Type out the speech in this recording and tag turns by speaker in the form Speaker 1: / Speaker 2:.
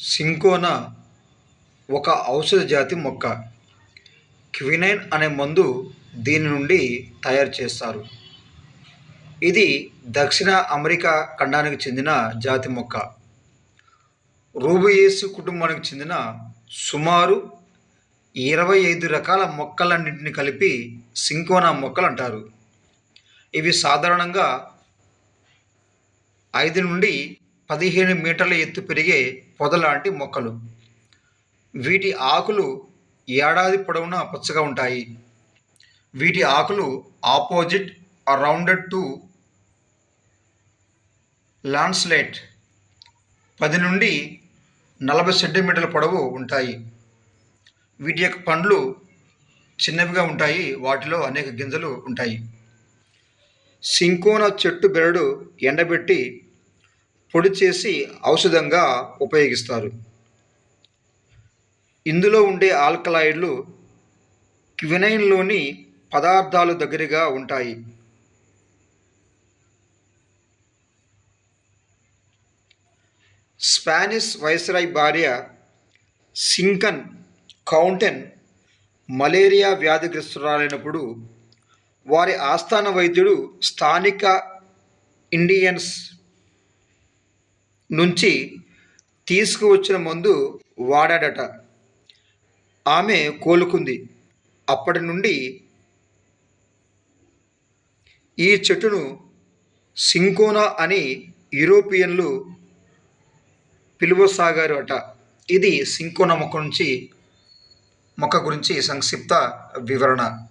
Speaker 1: Cinchona ఒక ఔషధ జాతి మొక్క. క్వినైన్ అనే మందు దీని నుండి తయారు చేస్తారు. ఇది దక్షిణ అమెరికా ఖండానికి చెందిన జాతి మొక్క. రూబియేసి కుటుంబానికి చెందిన సుమారు ఇరవై ఐదు రకాల మొక్కలన్నింటిని కలిపి సింకోనా మొక్కలు అంటారు. ఇవి సాధారణంగా ఐదు నుండి పదిహేను మీటర్ల ఎత్తు పెరిగే పొదలాంటి మొక్కలు. వీటి ఆకులు ఏడాది పొడవునా పచ్చగా ఉంటాయి. వీటి ఆకులు ఆపోజిట్ రౌండెడ్ టు లాన్స్లెట్. పది నుండి నలభై సెంటీమీటర్ల పొడవు ఉంటాయి. వీటి యొక్క పండ్లు చిన్నవిగా ఉంటాయి. వాటిలో అనేక గింజలు ఉంటాయి. సింకోన చెట్టు బెరడు ఎండబెట్టి పొడి చేసి ఔషధంగా ఉపయోగిస్తారు. ఇందులో ఉండే ఆల్కలాయిడ్లు క్వినైన్లోని పదార్థాలు దగ్గరగా ఉంటాయి. స్పానిష్ వైస్రాయ్ భార్య సింకన్ కౌంటెన్ మలేరియా వ్యాధిగ్రస్తురాలైనప్పుడు వారి ఆస్థాన వైద్యుడు స్థానిక ఇండియన్స్ నుంచి తీసుకువచ్చిన మందు వాడాడట. ఆమె కోలుకుంది. అప్పటి నుండి ఈ చెట్టును సింకోనా అని యూరోపియన్లు పిలువసాగారు అట ఇది సింకోనా మొక్క నుంచి మొక్క గురించి సంక్షిప్త వివరణ.